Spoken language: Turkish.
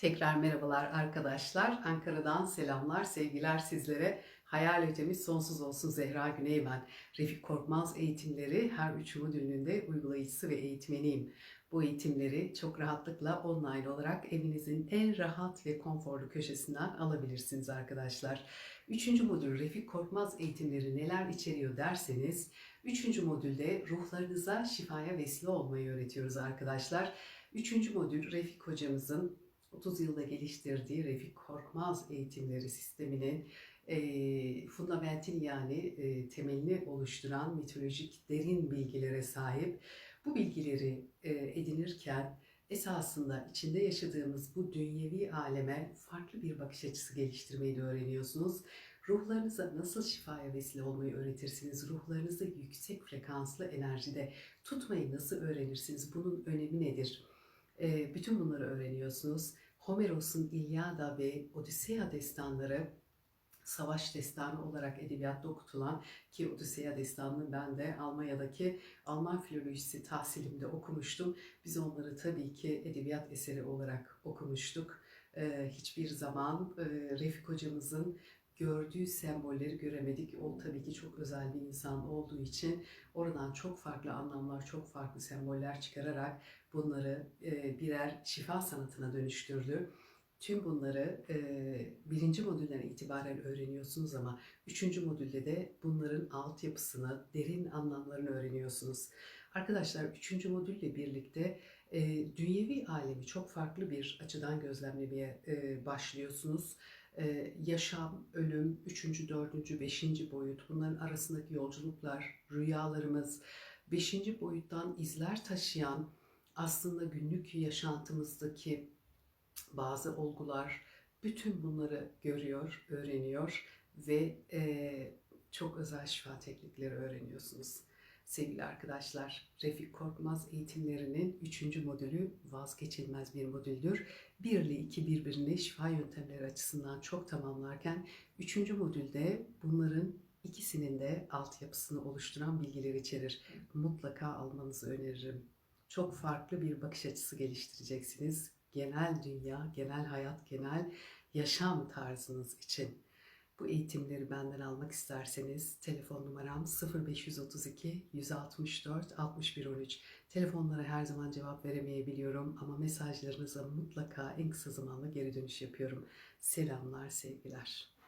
Tekrar merhabalar arkadaşlar. Ankara'dan selamlar, sevgiler sizlere. Hayal ötemiz sonsuz olsun Zehra Güney ben. Refik Korkmaz eğitimleri her üç modülünde uygulayıcısı ve eğitmeniyim. Bu eğitimleri çok rahatlıkla online olarak evinizin en rahat ve konforlu köşesinden alabilirsiniz arkadaşlar. Üçüncü modül Refik Korkmaz eğitimleri neler içeriyor derseniz, üçüncü modülde ruhlarınıza şifaya vesile olmayı öğretiyoruz arkadaşlar. Üçüncü modül Refik hocamızın 30 yılda geliştirdiği Refik Korkmaz eğitimleri sisteminin e, fundamental yani e, temelini oluşturan mitolojik derin bilgilere sahip. Bu bilgileri e, edinirken esasında içinde yaşadığımız bu dünyevi aleme farklı bir bakış açısı geliştirmeyi de öğreniyorsunuz. Ruhlarınıza nasıl şifaya vesile olmayı öğretirsiniz? Ruhlarınızı yüksek frekanslı enerjide tutmayı nasıl öğrenirsiniz? Bunun önemi nedir? Bütün bunları öğreniyorsunuz. Homeros'un İlyada ve Odisea destanları savaş destanı olarak edebiyatta okutulan ki Odisea destanını ben de Almanya'daki Alman filolojisi tahsilimde okumuştum. Biz onları tabii ki edebiyat eseri olarak okumuştuk. Hiçbir zaman Refik hocamızın gördüğü sembolleri göremedik. O tabii ki çok özel bir insan olduğu için oradan çok farklı anlamlar, çok farklı semboller çıkararak bunları e, birer şifa sanatına dönüştürdü. Tüm bunları e, birinci modülden itibaren öğreniyorsunuz ama üçüncü modülde de bunların altyapısını, derin anlamlarını öğreniyorsunuz. Arkadaşlar üçüncü modülle birlikte e, dünyevi alemi çok farklı bir açıdan gözlemlemeye başlıyorsunuz. E, yaşam, ölüm, üçüncü, dördüncü, beşinci boyut, bunların arasındaki yolculuklar, rüyalarımız, beşinci boyuttan izler taşıyan aslında günlük yaşantımızdaki bazı olgular, bütün bunları görüyor, öğreniyor ve e, çok özel şifa teknikleri öğreniyorsunuz. Sevgili arkadaşlar, Refik Korkmaz eğitimlerinin 3. modülü vazgeçilmez bir modüldür. 1 ile 2 birbirini şifa yöntemleri açısından çok tamamlarken 3. modülde bunların ikisinin de altyapısını oluşturan bilgiler içerir. Mutlaka almanızı öneririm. Çok farklı bir bakış açısı geliştireceksiniz genel dünya, genel hayat, genel yaşam tarzınız için. Bu eğitimleri benden almak isterseniz telefon numaram 0532 164 61 13. Telefonlara her zaman cevap veremeyebiliyorum ama mesajlarınıza mutlaka en kısa zamanda geri dönüş yapıyorum. Selamlar, sevgiler.